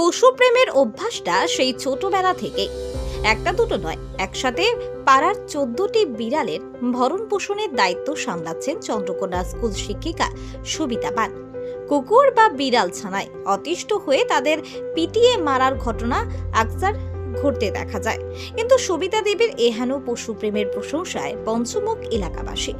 পশুপ্রেমের অভ্যাসটা সেই ছোটবেলা থেকে একটা দুটো নয়, একসাথে পাড়ার চোদ্দটি বিড়ালের ভরণ পোষণের দায়িত্ব সামলাচ্ছেন চন্দ্রকোনা স্কুল শিক্ষিকা সবিতা পান কুকুর বা বিড়াল ছানায় অতিষ্ঠ হয়ে তাদের পিটিয়ে মারার ঘটনা আকসার ঘটতে দেখা যায়। কিন্তু সবিতা দেবীর এহেন পশুপ্রেমের প্রশংসায় পঞ্চমুখ এলাকাবাসী।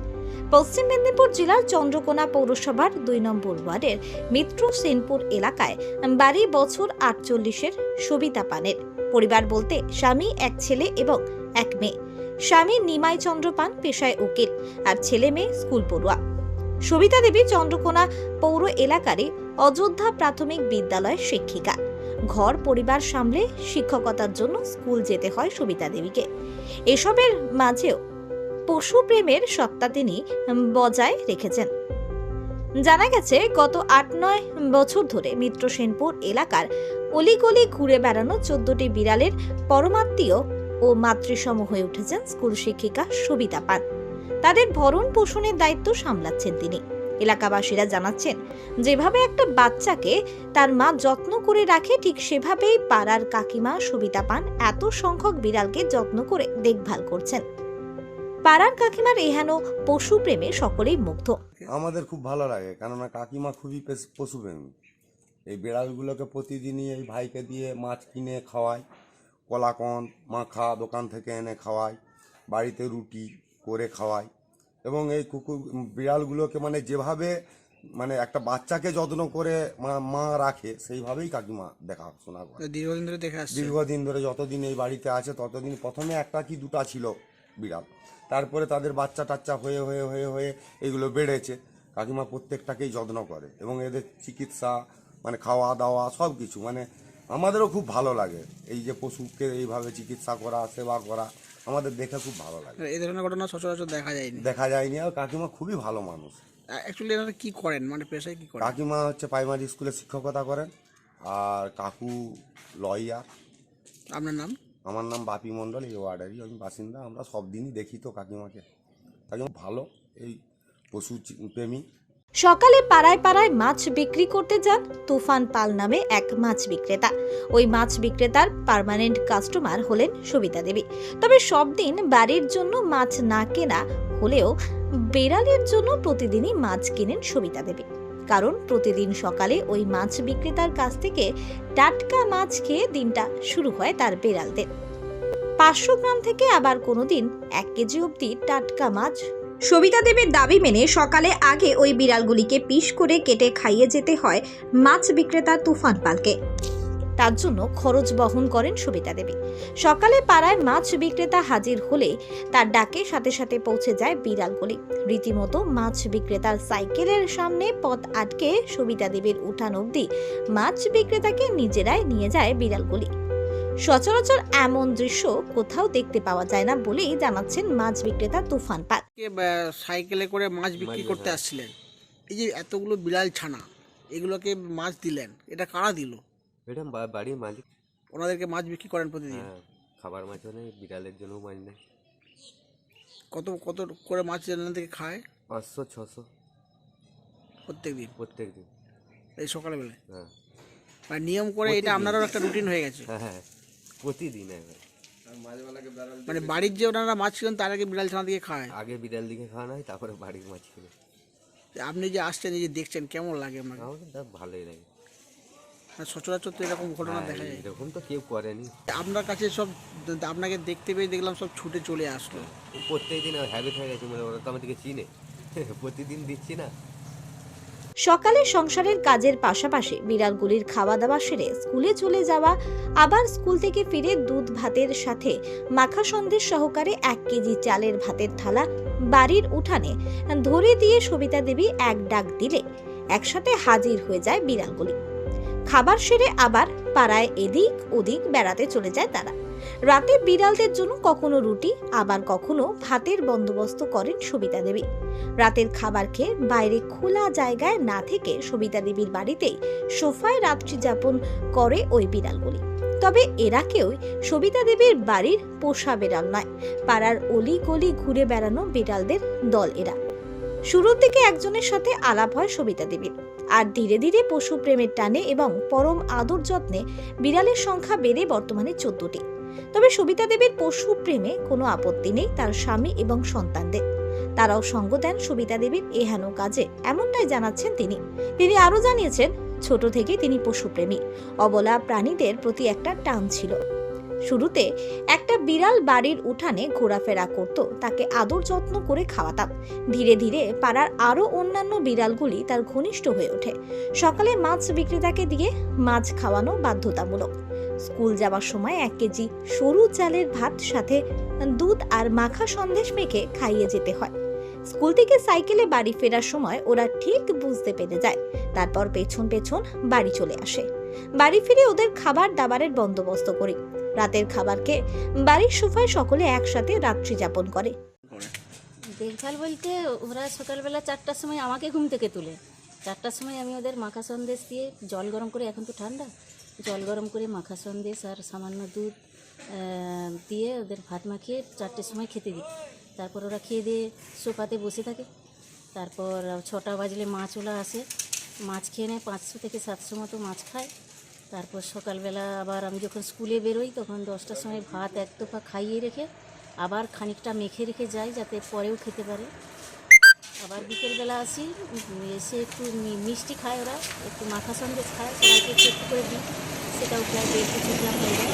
পশ্চিম মেদিনীপুর জেলার চন্দ্রকোনা পৌরসভার দুই নম্বর ওয়ার্ডের মিত্র সেনপুর এলাকায় বাড়ি বছর আটচল্লিশের সবিতা পানের। পরিবার বলতে স্বামী, এক ছেলে এবং এক মেয়ে। স্বামী নিমাই চন্দ্র পান পেশায় উকিল আর ছেলে মেয়ে স্কুল পড়ুয়া। সবিতা দেবী চন্দ্রকোনা পৌর এলাকারই অযোধ্যা প্রাথমিক বিদ্যালয়ের শিক্ষিকা। ঘর, পরিবার সামলে শিক্ষকতার জন্য স্কুল যেতে হয় সবিতা দেবীকে। এসবের মাঝেও পশুপ্রেমের সত্তা তিনি বজায় রেখেছেন। জানা গেছে, গত আট নয় বছর ধরে মিত্র সেনপুর এলাকার অলিগলি ঘুরে বেড়ানো চোদ্দটি বিড়ালের পরমাত্মীয় ও মাতৃসম হয়ে উঠেছেন স্কুল শিক্ষিকা সবিতা পান। তাদের ভরণ পোষণের দায়িত্ব সামলাচ্ছেন তিনি। এলাকাবাসীরা জানাচ্ছেন, যেভাবে একটা বাচ্চাকে তার মা যত্ন করে রাখে, ঠিক সেভাবেই পাড়ার কাকিমা সবিতা পান এত সংখ্যক বিড়ালকে যত্ন করে দেখভাল করছেন। পাড়ার কাকিমার এহেন পশু প্রেমে সকলেই মুগ্ধ। আমাদের খুব ভালো লাগে কেননা কাকিমা খুবই পেশ- পশুপ্রেমী। এই বিড়ালগুলোকে প্রতিদিনই এই ভাইকে দিয়ে মাছ কিনে খাওয়াই কলাকন মাখা দোকান থেকে এনে খাওয়াই বাড়িতে রুটি করে খাওয়াই এবং এই কুকুর বিড়ালগুলোকে মানে যেভাবে মানে একটা বাচ্চাকে যত্ন করে মা মা রাখে সেইভাবেই কাকিমা দেখাশোনা করে। দীর্ঘদিন ধরে দেখে দীর্ঘদিন ধরে যতদিন এই বাড়িতে আছে ততদিন প্রথমে একটা কি দুটা ছিল বিড়াল। তারপরে তাদের বাচ্চা টাচ্চা হয়ে হয়ে হয়ে হয়ে এগুলো বেড়েছে। কাকিমা প্রত্যেকটাকেই যত্ন করে এবং এদের চিকিৎসা মানে খাওয়া দাওয়া সব কিছু মানে আমাদেরও খুব ভালো লাগে। এই যে পশুকে এইভাবে চিকিৎসা করা সেবা করা আমাদের দেখে খুব ভালো লাগে। এই ধরনের ঘটনা সচরাচর দেখা যায়নি। দেখা যায়নি আর কাকিমা খুবই ভালো মানুষ। অ্যাকচুয়ালি এনারা কি করেন? মানে পেশায় কি করেন? কাকিমা হচ্ছে প্রাইমারি স্কুলে শিক্ষকতা করেন আর কাকু লয়ার আপনার নাম? আমার নাম বাপি মণ্ডল, এই ওয়ার্ডেরই আমি বাসিন্দা। আমরা সব দিনই দেখি তো কাকিমাকে। কাকিমা ভালো এই পশু প্রেমী। সকালে পাড়ায় পাড়ায় মাছ বিক্রি করতে যান তুফান পাল নামে এক মাছ বিক্রেতা। ওই মাছ বিক্রেতার পার্মানেন্ট কাস্টমার হলেন সবিতা দেবী। তবে সব দিন বাড়ির জন্য মাছ না কেনা হলেও বেড়ালের জন্য প্রতিদিনই মাছ কেনেন সবিতা দেবী। কারণ প্রতিদিন সকালে ওই মাছ বিক্রেতার কাছ থেকে টাটকা মাছ খেয়ে দিনটা শুরু হয় তার বেড়ালদের। পাঁচশো গ্রাম থেকে আবার কোনো দিন এক কেজি অবধি টাটকা মাছ। সবিতা দেবের দাবি মেনে সকালে আগে ওই বিড়ালগুলিকে পিস করে কেটে খাইয়ে যেতে হয় মাছ বিক্রেতা তুফান পালকে। তার জন্য খরচ বহন করেন সবিতা দেবী। সকালে পাড়ায় মাছ বিক্রেতা হাজির হলে তার ডাকে সাথে সাথে পৌঁছে যায় বিড়ালগুলি রীতিমতো মাছ বিক্রেতার সাইকেলের সামনে পথ আটকে সবিতা দেবীর উঠান অবধি মাছ বিক্রেতাকে নিজেরাই নিয়ে যায় বিড়ালগুলি সচরাচর এমন দৃশ্য কোথাও দেখতে পাওয়া যায় না বলেই জানাচ্ছেন মাছ বিক্রেতা তুফান পাল। সাইকেলে করে মাছ বিক্রি করতে আসছিলেন। এই যে এতগুলো বিড়াল ছানা এগুলোকে মাছ দিলেন এটা কারা দিল? এটা বা- বাড়ির মালিক। ওনাদেরকে মাছ বিক্রি করেন প্রতিদিন? হ্যাঁ খাবার মাছও নেই বিড়ালের জন্য মাছ নেই কত কত করে মাছ এনাদের থেকে খায়? পাঁচশো ছশো। প্রত্যেক দিন? প্রত্যেক দিন। এই সকালবেলায়? হ্যাঁ। মানে নিয়ম করে এটা আপনারও একটা রুটিন হয়ে গেছে। হ্যাঁ হ্যাঁ প্রতিদিন একবার। মানে বাড়ির যে ওনারা মাছ ছিলেন তার আগে বিড়াল ছানা দিয়ে খায়। আগে বিড়াল দিকে খাওয়ানো হয় তারপরে বাড়ির মাছ কিনে। আপনি যে আসছেন এই যে দেখছেন কেমন লাগে তা ভালোই লাগে। সচরাচর তো এরকম ঘটনা হ্যাঁ, দেখা যায়। এরকম তো কেউ করেনি। আপনার কাছে সব আপনাকে দেখতে পেয়ে দেখলাম সব ছুটে চলে আসলো। প্রত্যেক দিন হ্যাবিট হয়ে গেছে মানে ওরা তো আমাদেরকে চিনে। প্রতিদিন দিচ্ছি না। সকালে সংসারের কাজের পাশাপাশি বিড়ালগুলির খাওয়া দাওয়া সেরে স্কুলে চলে যাওয়া আবার স্কুল থেকে ফিরে দুধ ভাতের সাথে মাখা সন্দেশ সহকারে এক কেজি চালের ভাতের থালা বাড়ির উঠানে ধরে দিয়ে সবিতা দেবী এক ডাক দিলে। একসাথে হাজির হয়ে যায় বিড়ালগুলি। খাবার সেরে আবার পাড়ায় এদিক ওদিক বেড়াতে চলে যায় তারা। রাতে বিড়ালদের জন্য কখনো রুটি, আবার কখনো ভাতের বন্দোবস্ত করেন সবিতা দেবী। রাতের খাবার খেয়ে বাইরে খোলা জায়গায় না থেকে সবিতা দেবীর বাড়িতেই সোফায় রাত্রি যাপন করে ওই বিড়ালগুলি। তবে এরা কেউ সবিতা দেবীর বাড়ির পোষা বিড়াল নয়, পাড়ার অলি গলি ঘুরে বেড়ানো বিড়ালদের দল এরা। শুরুর দিকে একজনের সাথে আলাপ হয় সবিতা দেবীর। আর ধীরে ধীরে পশু প্রেমের টানে এবং পরম আদর যত্নে বিড়ালের সংখ্যা বেড়ে বর্তমানে চোদ্দটি। তবে সবিতা দেবীর পশু প্রেমে কোনো আপত্তি নেই তার স্বামী এবং সন্তানদের। তারাও সঙ্গ দেন সবিতা দেবীর এহেন কাজে, এমনটাই জানাচ্ছেন তিনি। তিনি আরও জানিয়েছেন, ছোট থেকে তিনি পশুপ্রেমী অবলা প্রাণীদের প্রতি একটা টান ছিল। শুরুতে একটা বিড়াল বাড়ির উঠানে ঘোরাফেরা করত, তাকে আদর যত্ন করে খাওয়াতাম। ধীরে ধীরে পাড়ার আরও অন্যান্য বিড়ালগুলি তার ঘনিষ্ঠ হয়ে ওঠে। সকালে মাছ বিক্রেতাকে দিয়ে মাছ খাওয়ানো বাধ্যতামূলক। স্কুল যাওয়ার সময় এক কেজি সরু চালের ভাত সাথে দুধ আর মাখা সন্দেশ মেখে খাইয়ে যেতে হয়। স্কুল থেকে সাইকেলে বাড়ি ফেরার সময় ওরা ঠিক বুঝতে পেরে যায়, তারপর পেছন পেছন বাড়ি চলে আসে। বাড়ি ফিরে ওদের খাবার দাবারের বন্দোবস্ত করি। রাতের খাবারকে বাড়ির সোফায় সকলে একসাথে রাত্রি যাপন করে। দেখভাল বলতে ওরা সকালবেলা চারটার সময় আমাকে ঘুম থেকে তুলে। চারটার সময় আমি ওদের মাখা সন্দেশ দিয়ে জল গরম করে, এখন তো ঠান্ডা, জল গরম করে মাখা সন্দেশ আর সামান্য দুধ দিয়ে ওদের ভাত মাখিয়ে চারটের সময় খেতে দিই। তারপর ওরা খেয়ে দিয়ে সোফাতে বসে থাকে। তারপর ছটা বাজলে মাছওলা আসে। মাছ খেয়ে নেয়, পাঁচশো থেকে সাতশো মতো মাছ খায়। তারপর সকালবেলা আবার আমি যখন স্কুলে বেরোই তখন দশটার সময় ভাত এক দফা খাইয়ে রেখে আবার খানিকটা মেখে রেখে যাই যাতে পরেও খেতে পারে। আবার বিকেলবেলা আসি এসে একটু মিষ্টি খায় ওরা একটু মাথা সন্দেশ খায় সবাইকে একটু একটু করে দিই সেটাও প্রায় দেড় কিছু গ্রাম হয়ে যায়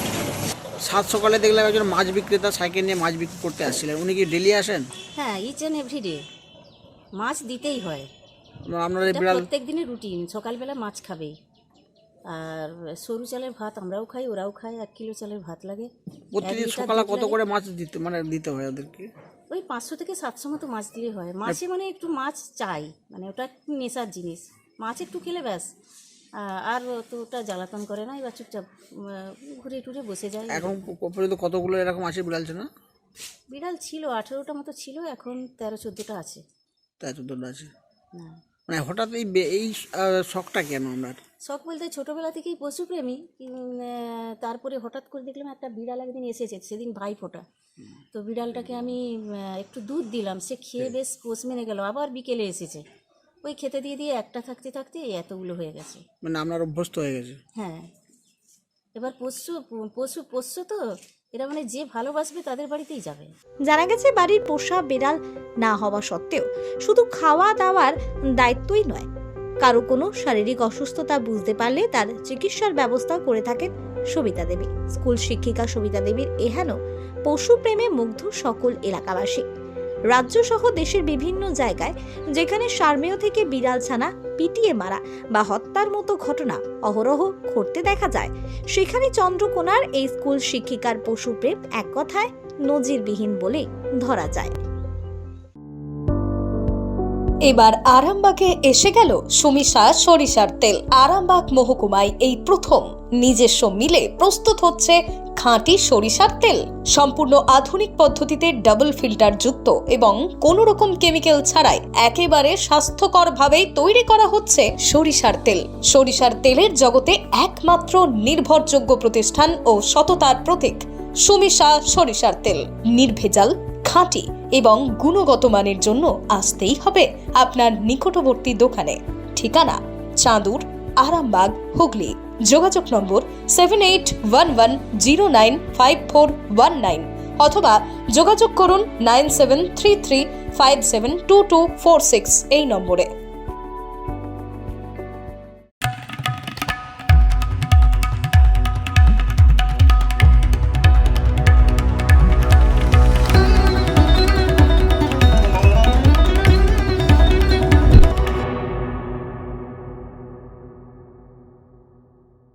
সাত সকালে দেখলাম একজন মাছ বিক্রেতা সাইকেল নিয়ে মাছ বিক্রি করতে আসছিলেন। উনি কি ডেলি আসেন? হ্যাঁ ইচ অ্যান্ড এভরিডে মাছ দিতেই হয়। আপনারা- বিড়াল প্রত্যেক দিনের রুটিন সকালবেলা মাছ খাবেই আর সরু চালের ভাত আমরাও খাই ওরাও খায় এক কিলো চালের ভাত লাগে। প্রতিদিন সকালে কত করে মাছ দিতে মানে দিতে হয় ওদেরকে? ওই পাঁচশো থেকে সাতশো মতো মাছ দিলে হয়। মাছে মানে একটু মাছ চাই মানে ওটা নেশার জিনিস। মাছ একটু খেলে ব্যাস। আর তো ওটা জ্বালাতন করে না এবার চুপচাপ ঘুরে টুরে বসে যায়। এখন পর্যন্ত কতগুলো এরকম আছে বিড়াল ছিল? না বিড়াল ছিল আঠেরোটা মতো ছিল এখন তেরো চোদ্দোটা আছে। তাই চোদ্দটা আছে। না মানে হঠাৎ এই এই শখটা কেন আপনার? শখ বলতে ছোটোবেলা থেকেই পশুপ্রেমী তারপরে হঠাৎ করে দেখলাম একটা বিড়াল একদিন এসেছে সেদিন ভাই ফোটা। তো বিড়ালটাকে আমি একটু দুধ দিলাম সে খেয়ে বেশ পোষ মেনে গেল আবার বিকেলে এসেছে। ওই খেতে দিয়ে দিয়ে একটা থাকতে থাকতে এতগুলো হয়ে গেছে। মানে আপনার অভ্যস্ত হয়ে গেছে? হ্যাঁ। এবার পশু পশু পোষ্য তো, এরা মানে যে ভালোবাসবে তাদের বাড়িতেই যাবে। জানা গেছে বাড়ির পোষা বিড়াল না হওয়া সত্ত্বেও শুধু খাওয়া দাওয়ার দায়িত্বই নয়। কারও কোনো শারীরিক অসুস্থতা বুঝতে পারলে তার চিকিৎসার ব্যবস্থা করে থাকেন সবিতা দেবী। স্কুল শিক্ষিকা সবিতা দেবীর এহেন পশু প্রেমে মুগ্ধ সকল এলাকাবাসী। রাজ্য সহ দেশের বিভিন্ন জায়গায়, যেখানে সার্মেয় থেকে বিড়াল ছানা, পিটিয়ে মারা বা হত্যার মতো ঘটনা অহরহ ঘটতে দেখা যায়। সেখানে চন্দ্রকোনার এই স্কুল শিক্ষিকার পশুপ্রেম এক কথায় নজিরবিহীন বলে ধরা যায়। এবার আরামবাগে এসে গেল সুমিশা সরিষার তেল। আরামবাগ মহকুমায় এই প্রথম নিজস্ব মিলে প্রস্তুত হচ্ছে খাঁটি সরিষার তেল। সম্পূর্ণ আধুনিক পদ্ধতিতে ডাবল ফিল্টার যুক্ত এবং কোনো রকম কেমিক্যাল ছাড়াই একেবারে স্বাস্থ্যকরভাবেই তৈরি করা হচ্ছে সরিষার তেল। সরিষার তেলের জগতে একমাত্র নির্ভরযোগ্য প্রতিষ্ঠান ও সততার প্রতীক সুমিশা সরিষার তেল। নির্ভেজাল, খাঁটি এবং গুণগত মানের জন্য আসতেই হবে আপনার নিকটবর্তী দোকানে। ঠিকানা, চাঁদুর, আরামবাগ, হুগলি। যোগাযোগ number seven eight one one zero nine five four one nine অথবা যোগাযোগ করুন nine seven three three five seven two two four six এই নম্বরে।